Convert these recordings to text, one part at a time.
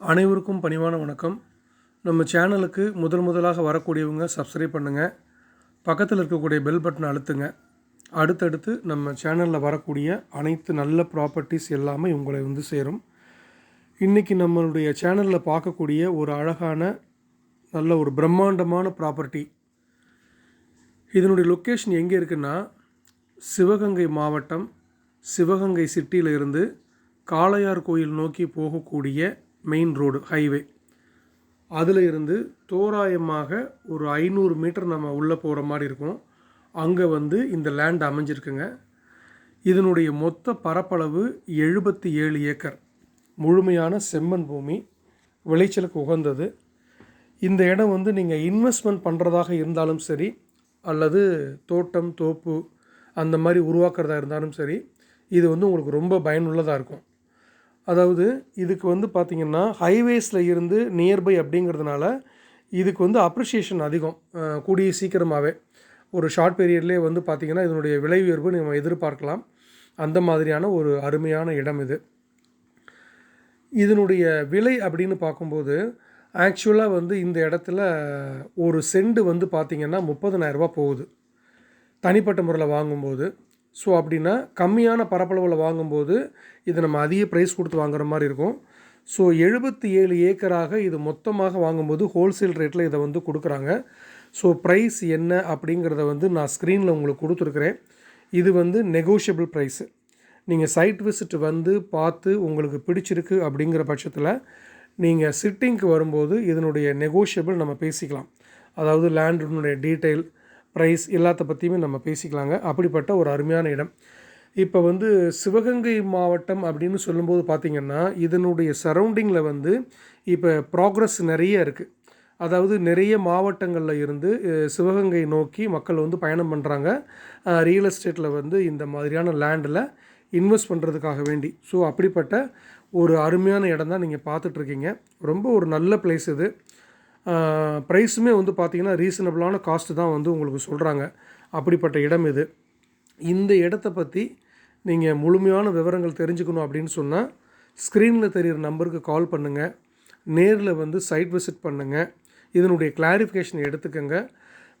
அனைவருக்கும் பணிவான வணக்கம். நம்ம சேனலுக்கு முதல் முதலாக வரக்கூடியவங்க சப்ஸ்கிரைப் பண்ணுங்கள் பக்கத்தில் இருக்கக்கூடிய பெல் பட்டனை அழுத்துங்க. அடுத்தடுத்து நம்ம சேனலில் வரக்கூடிய அனைத்து நல்ல ப்ராப்பர்ட்டிஸ் எல்லாமே உங்களை வந்து சேரும். இன்றைக்கி நம்மளுடைய சேனலில் பார்க்கக்கூடிய ஒரு அழகான நல்ல ஒரு பிரம்மாண்டமான ப்ராப்பர்ட்டி இதனுடைய லொக்கேஷன் எங்கே இருக்குன்னா சிவகங்கை மாவட்டம் சிவகங்கை சிட்டியில் இருந்து காளையார் கோயில் நோக்கி போகக்கூடிய மெயின் ரோடு ஹைவே அதில் இருந்து தோராயமாக ஒரு ஐநூறு மீட்டர் நம்ம உள்ளே போகிற மாதிரி இருக்கும். அங்கே வந்து இந்த லேண்ட் அமைஞ்சிருக்குங்க. இதனுடைய மொத்த பரப்பளவு எழுபத்தி ஏழு ஏக்கர். முழுமையான செம்மண் பூமி விளைச்சலுக்கு உகந்தது. இந்த இடம் வந்து நீங்கள் இன்வெஸ்ட்மெண்ட் பண்ணுறதாக இருந்தாலும் சரி அல்லது தோட்டம் தோப்பு அந்த மாதிரி உருவாக்குறதா இருந்தாலும் சரி இது வந்து உங்களுக்கு ரொம்ப பயனுள்ளதாக இருக்கும். அதாவது இதுக்கு வந்து பார்த்திங்கன்னா ஹைவேஸில் இருந்து நியர்பை அப்படிங்கிறதுனால இதுக்கு வந்து அப்ரிஷியேஷன் அதிகம். கூடிய சீக்கிரமாகவே ஒரு ஷார்ட் பீரியட்லேயே வந்து பார்த்திங்கன்னா இதனுடைய விலை உயர்வு நம்ம எதிர்பார்க்கலாம். அந்த மாதிரியான ஒரு அருமையான இடம் இது. இதனுடைய விலை அப்படின்னு பார்க்கும்போது ஆக்சுவலாக வந்து இந்த இடத்துல ஒரு செண்டு வந்து பார்த்திங்கன்னா முப்பதனாயிரரூபா போகுது. தனிப்பட்ட முறையில் வாங்கும்போது. ஸோ அப்படின்னா கம்மியான பரப்பளவில் வாங்கும்போது இதை நம்ம அதிக ப்ரைஸ் கொடுத்து வாங்குற மாதிரி இருக்கும். ஸோ எழுபத்தி ஏழு ஏக்கராக இது மொத்தமாக வாங்கும்போது ஹோல்சேல் ரேட்டில் இதை வந்து கொடுக்குறாங்க. ஸோ ப்ரைஸ் என்ன அப்படிங்கிறத வந்து நான் ஸ்க்ரீனில் உங்களுக்கு கொடுத்துருக்குறேன். இது வந்து நெகோஷியபிள் ப்ரைஸு நீங்கள் சைட் விசிட் வந்து பார்த்து உங்களுக்கு பிடிச்சிருக்கு அப்படிங்கிற பட்சத்தில் நீங்கள் சிட்டிங்க்கு வரும்போது இதனுடைய நெகோஷியபிள் நம்ம பேசிக்கலாம். அதாவது லேண்டினுடைய டீட்டெயில் ப்ரைஸ் எல்லாத்த பற்றியுமே நம்ம பேசிக்கலாங்க. அப்படிப்பட்ட ஒரு அருமையான இடம். இப்போ வந்து சிவகங்கை மாவட்டம் அப்படின்னு சொல்லும்போது பார்த்திங்கன்னா இதனுடைய சரௌண்டிங்கில் வந்து இப்போ ப்ராக்ரஸ் நிறைய இருக்குது அதாவது நிறைய மாவட்டங்களில் இருந்து சிவகங்கை நோக்கி மக்கள் வந்து பயணம் பண்ணுறாங்க ரியல் எஸ்டேட்டில் வந்து இந்த மாதிரியான லேண்டில் இன்வெஸ்ட் பண்ணுறதுக்காக வேண்டி. ஸோ அப்படிப்பட்ட ஒரு அருமையான இடம் தான் நீங்கள் பார்த்துட்ருக்கீங்க ரொம்ப ஒரு நல்ல பிளேஸ் இது. ப்ரைஸுமே வந்து பார்த்திங்கன்னா ரீசனபிளான காஸ்ட்டு தான் வந்து உங்களுக்கு சொல்கிறாங்க அப்படிப்பட்ட இடம் இது. இந்த இடத்த பற்றி நீங்கள் முழுமையான விவரங்கள் தெரிஞ்சுக்கணும் அப்படின்னு சொன்னால் ஸ்க்ரீனில் தெரிகிற நம்பருக்கு கால் பண்ணுங்கள் நேரில் வந்து சைட் விசிட் பண்ணுங்கள் இதனுடைய கிளாரிஃபிகேஷன் எடுத்துக்கோங்க.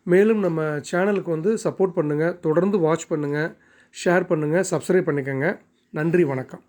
மேலும் நம்ம சேனலுக்கு வந்து சப்போர்ட் பண்ணுங்கள் தொடர்ந்து வாட்ச் பண்ணுங்கள் ஷேர் பண்ணுங்கள் சப்ஸ்கிரைப் பண்ணிக்கோங்க. நன்றி வணக்கம்.